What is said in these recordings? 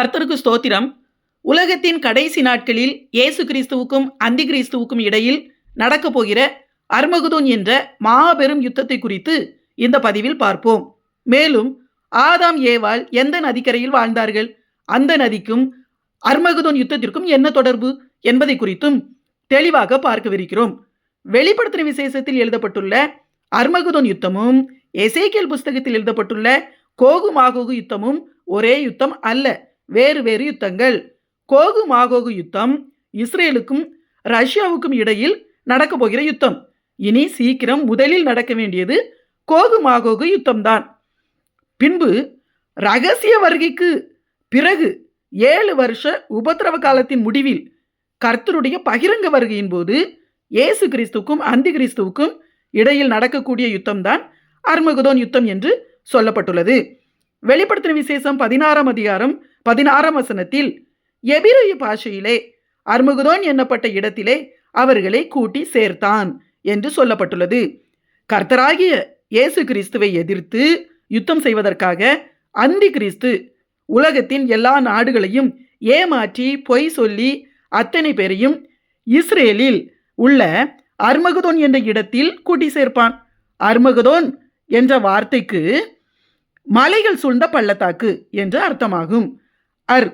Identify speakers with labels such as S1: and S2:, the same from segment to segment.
S1: கர்த்தருக்கு ஸ்தோத்திரம். உலகத்தின் கடைசி நாட்களில் இயேசு கிறிஸ்துவுக்கும் அந்தி கிறிஸ்துவுக்கும் இடையில் நடக்கப் போகிற அர்மகுதோன் என்ற மாபெரும் யுத்தத்தை குறித்து இந்த பதிவில் பார்ப்போம். மேலும் ஆதாம் ஏவாள் எந்த நதிக்கரையில் வாழ்ந்தார்கள்? அந்த நதிக்கும் அர்மகுதோன் யுத்தத்திற்கும் என்ன தொடர்பு என்பதை குறித்தும் தெளிவாக பார்க்கவிருக்கிறோம். வெளிப்படுத்தின விசேஷத்தில் எழுதப்பட்டுள்ள அர்மகுதோன் யுத்தமும் எசேக்கியல் புஸ்தகத்தில் எழுதப்பட்டுள்ள கோகு மாகோகு யுத்தமும் ஒரே யுத்தம் அல்ல. வேறு வேறு யுத்தங்கள். கோகு மாகோகு யுத்தம் இஸ்ரேலுக்கும் ரஷ்யாவுக்கும் இடையில் நடக்கப் போகிற யுத்தம். இனி சீக்கிரம் முதலில் நடக்க வேண்டியது கோகு மாகோகு யுத்தம்தான். பின்பு ரகசிய வருகைக்கு பிறகு ஏழு வருஷ உபத்திரவ காலத்தின் முடிவில் கர்த்தருடைய பகிரங்க வருகையின் போது இயேசு கிறிஸ்துவுக்கும் அந்தி கிறிஸ்துவுக்கும் இடையில் நடக்கக்கூடிய யுத்தம்தான் அர்மகுதோன் யுத்தம் என்று சொல்லப்பட்டுள்ளது. வெளிப்படுத்தின விசேஷம் பதினாறாம் அதிகாரம் பதினாறாம் வசனத்தில் எபிரேய பாஷையிலே அர்முகுதோன் என்னப்பட்ட இடத்திலே அவர்களை கூட்டி சேர்த்தான் என்று சொல்லப்பட்டுள்ளது. கர்த்தராகிய இயேசு கிறிஸ்துவை எதிர்த்து யுத்தம் செய்வதற்காக அந்தி கிறிஸ்து உலகத்தின் எல்லா நாடுகளையும் ஏமாற்றி பொய் சொல்லி அத்தனை பேரையும் இஸ்ரேலில் உள்ள அர்மகதோன் என்ற இடத்தில் கூட்டி சேர்ப்பான். அர்மகதோன் என்ற வார்த்தைக்கு மலைகள் சூழ்ந்த பள்ளத்தாக்கு என்று அர்த்தமாகும். அர்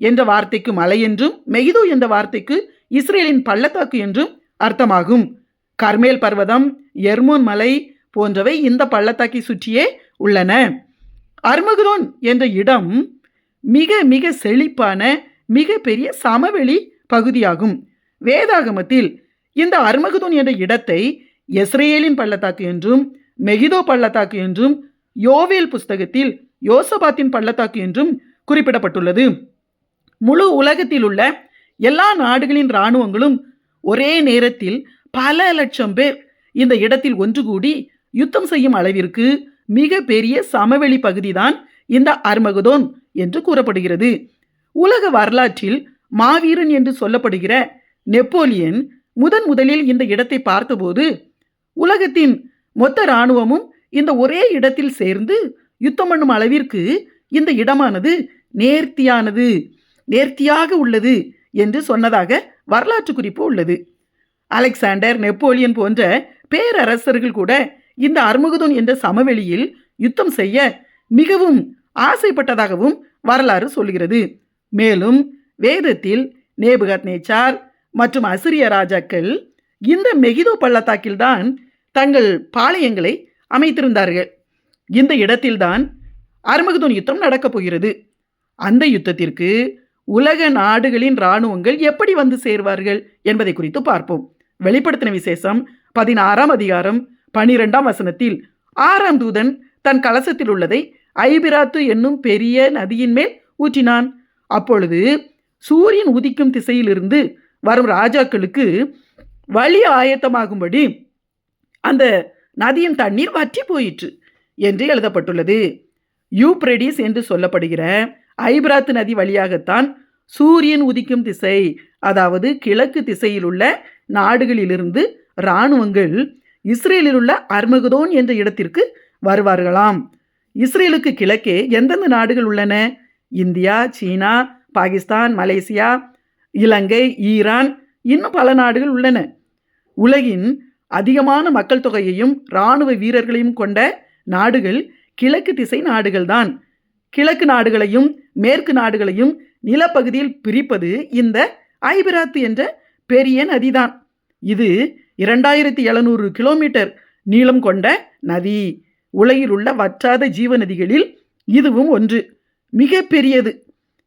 S1: என்ற வார்த்தைக்கு மலை என்றும் மெகிதோ என்ற வார்த்தைக்கு இஸ்ரேலின் பள்ளத்தாக்கு என்றும் அர்த்தமாகும். கர்மேல் பர்வதம் எர்மோன் மலை போன்றவை இந்த பள்ளத்தாக்கை சுற்றியே உள்ளன. அர்மகுதோன் என்ற இடம் மிக மிக செழிப்பான மிக பெரிய சமவெளி பகுதியாகும். வேதாகமத்தில் இந்த அர்மகுதோன் என்ற இடத்தை எஸ்ரேலின் பள்ளத்தாக்கு என்றும் மெகிதோ பள்ளத்தாக்கு என்றும் யோவேல் புஸ்தகத்தில் யோசபாத்தின் பள்ளத்தாக்கு என்றும் குறிப்பிடப்பட்டுள்ளது. முழு உலகத்தில் உள்ள எல்லா நாடுகளின் இராணுவங்களும் ஒரே நேரத்தில் பல லட்சம் பேர் இந்த இடத்தில் ஒன்று கூடி யுத்தம் செய்யும் அளவிற்கு மிக பெரிய சமவெளி பகுதிதான் இந்த அர்மகுதோன் என்று கூறப்படுகிறது. உலக வரலாற்றில் மாவீரன் என்று சொல்லப்படுகிற நெப்போலியன் முதன் முதலில் இந்த இடத்தை பார்த்தபோது உலகத்தின் மொத்த இராணுவமும் இந்த ஒரே இடத்தில் சேர்ந்து யுத்தம் பண்ணும் அளவிற்கு இந்த இடமானது நேர்த்தியானது நேர்த்தியாக உள்ளது என்று சொன்னதாக வரலாற்று குறிப்பு உள்ளது. அலெக்சாண்டர் நெப்போலியன் போன்ற பேரரசர்கள் கூட இந்த அர்முகதோன் என்ற சமவெளியில் யுத்தம் செய்ய மிகவும் ஆசைப்பட்டதாகவும் வரலாறு சொல்கிறது. மேலும் வேதத்தில் நேபுகத் நேச்சார் மற்றும் அசிரிய ராஜாக்கள் இந்த மெகிதோ பள்ளத்தாக்கில்தான் தங்கள் பாளையங்களை அமைத்திருந்தார்கள். இந்த இடத்தில்தான் அர்மகதோன் யுத்தம் நடக்கப் போகிறது. அந்த யுத்தத்திற்கு உலக நாடுகளின் இராணுவங்கள் எப்படி வந்து சேர்வார்கள் என்பதை குறித்து பார்ப்போம். வெளிப்படுத்தின விசேஷம் பதினாறாம் அதிகாரம் பனிரெண்டாம் வசனத்தில் ஆறாம் தூதன் தன் கலசத்தில் உள்ளதை ஐபிராத்து என்னும் பெரிய நதியின் மேல் ஊற்றினான். அப்பொழுது சூரியன் உதிக்கும் திசையிலிருந்து வரும் ராஜாக்களுக்கு வழி ஆயத்தமாகும்படி அந்த நதியின் தண்ணீர் வற்றி போயிற்று என்று எழுதப்பட்டுள்ளது. யூப்ரெடிஸ் என்று சொல்லப்படுகிற ஐபிராத்து நதி வழியாகத்தான் சூரியன் உதிக்கும் திசை அதாவது கிழக்கு திசையில் உள்ள நாடுகளிலிருந்து இராணுவங்கள் இஸ்ரேலில் உள்ள அர்மகுதோன் என்ற இடத்திற்கு வருவார்களாம். இஸ்ரேலுக்கு கிழக்கே எந்தெந்த நாடுகள் உள்ளன? இந்தியா சீனா பாகிஸ்தான் மலேசியா இலங்கை ஈரான் இன்னும் பல நாடுகள் உள்ளன. உலகின் அதிகமான மக்கள் தொகையையும் இராணுவ வீரர்களையும் கொண்ட நாடுகள் கிழக்கு திசை நாடுகள்தான். கிழக்கு நாடுகளையும் மேற்கு நாடுகளையும் நிலப்பகுதியில் பிரிப்பது இந்த ஐபிராத்து என்ற பெரிய நதிதான். இது இரண்டாயிரத்தி எழுநூறு கிலோமீட்டர் நீளம் கொண்ட நதி. உலகில் உள்ள வற்றாத ஜீவ நதிகளில் இதுவும் ஒன்று. மிக பெரியது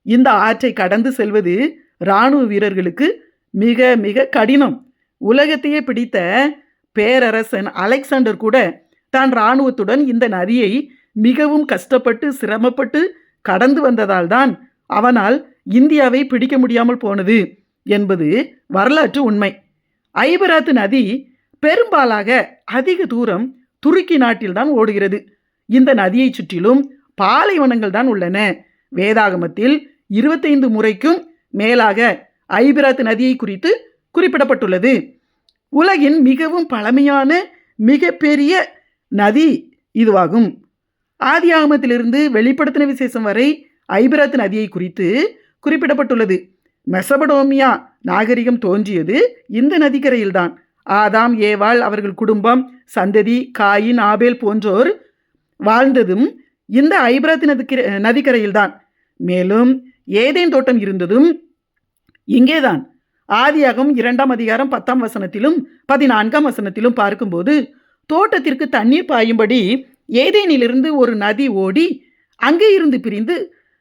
S1: இந்த ஆற்றை கடந்து செல்வது இராணுவ வீரர்களுக்கு மிக மிக கடினம். உலகத்தையே பிடித்த பேரரசன் அலெக்சாண்டர் கூட தான் இராணுவத்துடன் இந்த நதியை மிகவும் கஷ்டப்பட்டு சிரமப்பட்டு கடந்து வந்ததால் தான் அவனால் இந்தியாவை பிடிக்க முடியாமல் போனது என்பது வரலாற்று உண்மை. ஐபராத்து நதி பெரும்பாலாக அதிக தூரம் துருக்கி நாட்டில்தான் ஓடுகிறது. இந்த நதியை சுற்றிலும் பாலைவனங்கள் தான் உள்ளன. வேதாகமத்தில் இருபத்தைந்து முறைக்கும் மேலாக ஐபிராத் நதியை குறித்து குறிப்பிடப்பட்டுள்ளது. உலகின் மிகவும் பழமையான மிகப்பெரிய நதி இதுவாகும். ஆதியாகமத்திலிருந்து வெளிப்படுத்தின விசேஷம் வரை ஐபிராத் நதியை குறித்து குறிப்பிடப்பட்டுள்ளது. மெசபடோமியா நாகரிகம் தோன்றியது இந்த நதிக்கரையில்தான். ஆதாம் ஏவாள் அவர்கள் குடும்பம் சந்ததி காயின் ஆபேல் போன்றோர் வாழ்ந்ததும் இந்த ஐபிராத் நதிக்கரை நதிக்கரையில்தான். மேலும் ஏதேன் தோட்டம் இருந்ததும் இங்கேதான். ஆதியாகம் இரண்டாம் அதிகாரம் பத்தாம் வசனத்திலும் பதினான்காம் வசனத்திலும் பார்க்கும்போது தோட்டத்திற்கு தண்ணீர் பாயும்படி ஏதேனிலிருந்து ஒரு நதி ஓடி அங்கே இருந்து பிரிந்து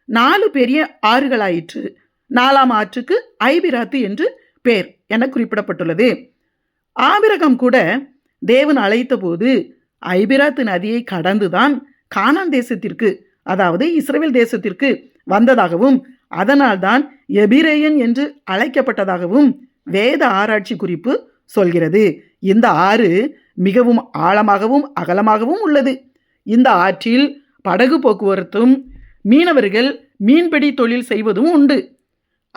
S1: நாலு பெரிய ஆறுகளாயிற்று. நாலாம் ஆற்றுக்கு ஐபிராத்து என்று பேர் என குறிப்பிடப்பட்டுள்ளது. ஆபிரகம் கூட தேவன் அழைத்தபோது ஐபிராத்து நதியை கடந்துதான் கானான் தேசத்திற்கு அதாவது இஸ்ரேல் தேசத்திற்கு வந்ததாகவும் அதனால்தான் எபிரேயன் என்று அழைக்கப்பட்டதாகவும் வேத ஆராய்ச்சி குறிப்பு சொல்கிறது. இந்த ஆறு மிகவும் ஆழமாகவும் அகலமாகவும் உள்ளது. இந்த ஆற்றில் படகு போக்குவரத்தும் மீனவர்கள் மீன்பிடி தொழில் செய்வதும் உண்டு.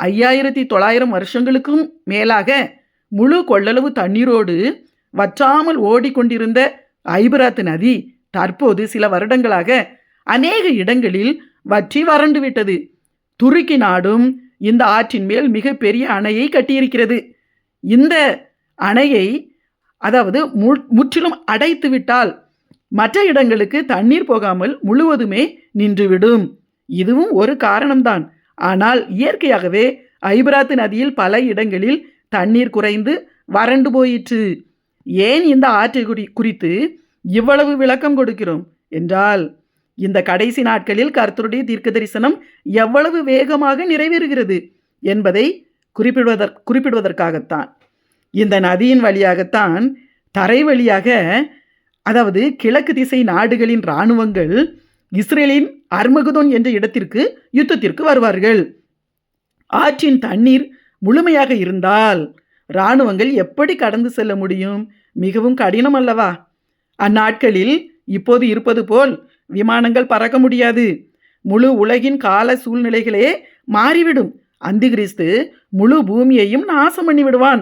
S1: ஐயாயிரத்தி தொள்ளாயிரம் வருஷங்களுக்கும் மேலாக முழு கொள்ளளவு தண்ணீரோடு வற்றாமல் ஓடிக்கொண்டிருந்த ஐபராத் நதி தற்போது சில வருடங்களாக அநேக இடங்களில் வற்றி வறண்டு விட்டது துருக்கி நாடும் இந்த ஆற்றின் மேல் மிகப்பெரிய அணையை கட்டியிருக்கிறது. இந்த அணையை அதாவது மு- முற்றிலும் அடைத்து விட்டால் மற்ற இடங்களுக்கு தண்ணீர் போகாமல் முழுவதுமே நின்றுவிடும். இதுவும் ஒரு காரணம்தான். ஆனால் இயற்கையாகவே ஐபராத்து நதியில் பல இடங்களில் தண்ணீர் குறைந்து வறண்டு போயிற்று. ஏன் இந்த ஆற்றை குறி குறித்து இவ்வளவு விளக்கம் கொடுக்கிறோம்? என்றால் இந்த கடைசி நாட்களில் கர்த்தருடைய தீர்க்க தரிசனம் எவ்வளவு வேகமாக நிறைவேறுகிறது என்பதை குறிப்பிடுவதற் குறிப்பிடுவதற்காகத்தான். இந்த நதியின் வழியாகத்தான் தரை வழியாக அதாவது கிழக்கு திசை நாடுகளின் இராணுவங்கள் இஸ்ரேலின் அர்மகுதோன் என்ற இடத்திற்கு யுத்தத்திற்கு வருவார்கள். ஆற்றின் தண்ணீர் முழுமையாக இருந்தால் இராணுவங்கள் எப்படி கடந்து செல்ல முடியும்? மிகவும் கடினம் அல்லவா? அந்நாட்களில் இப்போது இருப்பது போல் விமானங்கள் பறக்க முடியாது. முழு உலகின் கால சூழ்நிலைகளே மாறிவிடும். அந்திகிறிஸ்து முழு பூமியையும் நாசம் பண்ணி விடுவான்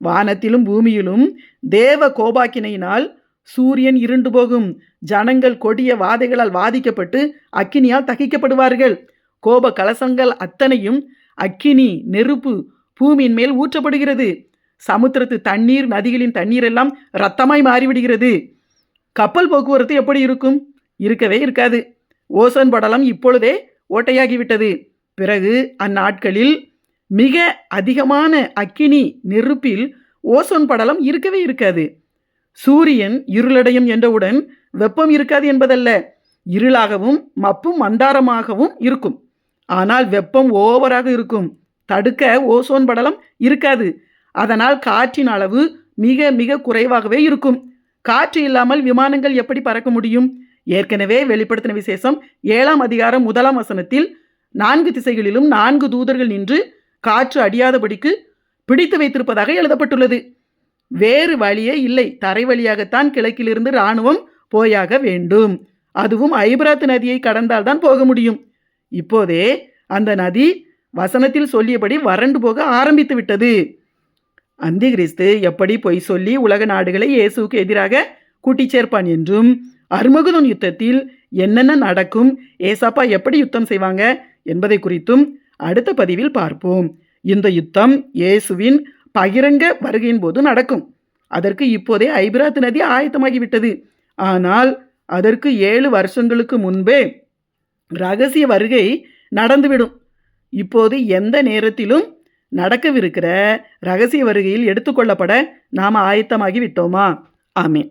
S1: வானத்திலும் பூமியிலும் தேவ கோபாக்கினையினால் சூரியன் இருண்டு போகும். ஜனங்கள் கொடிய வாதைகளால் வாதிக்கப்பட்டு அக்கினியால் தகிக்கப்படுவார்கள். கோப கலசங்கள் அத்தனையும் அக்கினி நெருப்பு பூமியின் மேல் ஊற்றப்படுகிறது. சமுத்திரத்து தண்ணீர் நதிகளின் தண்ணீர் எல்லாம் ரத்தமாய் மாறிவிடுகிறது. கப்பல் போக்குவரத்து எப்படி இருக்கும்? இருக்கவே இருக்காது. ஓசோன் படலம் இப்பொழுதே ஓட்டையாகிவிட்டது. பிறகு அந்நாட்களில் மிக அதிகமான அக்கினி நெருப்பில் ஓசோன் படலம் இருக்கவே இருக்காது. சூரியன் இருளடையும் என்றவுடன் வெப்பம் இருக்காது என்பதல்ல. இருளாகவும் மப்பும் மண்டாரமாகவும் இருக்கும். ஆனால் வெப்பம் ஓவராக இருக்கும். தடுக்க ஓசோன் படலம் இருக்காது. அதனால் காற்றின் அளவு மிக மிக குறைவாகவே இருக்கும். காற்று இல்லாமல் விமானங்கள் எப்படி பறக்க முடியும்? ஏற்கனவே வெளிப்படுத்தின விசேஷம் ஏழாம் அதிகாரம் முதலாம் வசனத்தில் நான்கு திசைகளிலும் நான்கு தூதர்கள் நின்று காற்று அடியாதபடிக்கு பிடித்து வைத்திருப்பதாக எழுதப்பட்டுள்ளது. வேறு வழியே இல்லை. தரை வழியாகத்தான் கிழக்கிலிருந்து இராணுவம் போயாக வேண்டும். அதுவும் ஐபராத் நதியை கடந்தால்தான் போக முடியும். இப்போதே அந்த நதி வசனத்தில் சொல்லியபடி வறண்டு போக ஆரம்பித்து விட்டது. அந்திகிறிஸ்து எப்படி பொய் சொல்லி உலக நாடுகளை இயேசுவுக்கு எதிராக கூட்டிச் சேர்ப்பான் என்றும் அருமகுதன் யுத்தத்தில் என்னென்ன நடக்கும் ஏசாப்பா எப்படி யுத்தம் செய்வாங்க என்பதை குறித்தும் அடுத்த பதிவில் பார்ப்போம். இந்த யுத்தம் இயேசுவின் பகிரங்க வருகையின் போது நடக்கும். அதற்கு இப்போதே ஐபிராத் நதி ஆயத்தமாகிவிட்டது. ஆனால் அதற்கு ஏழு வருஷங்களுக்கு முன்பே ரகசிய வருகை நடந்துவிடும். இப்போது எந்த நேரத்திலும் நடக்கவிருக்கிற ரகசிய வருகையில் எடுத்துக்கொள்ளப்பட நாம் ஆயத்தமாகி விட்டோமா ஆமென்.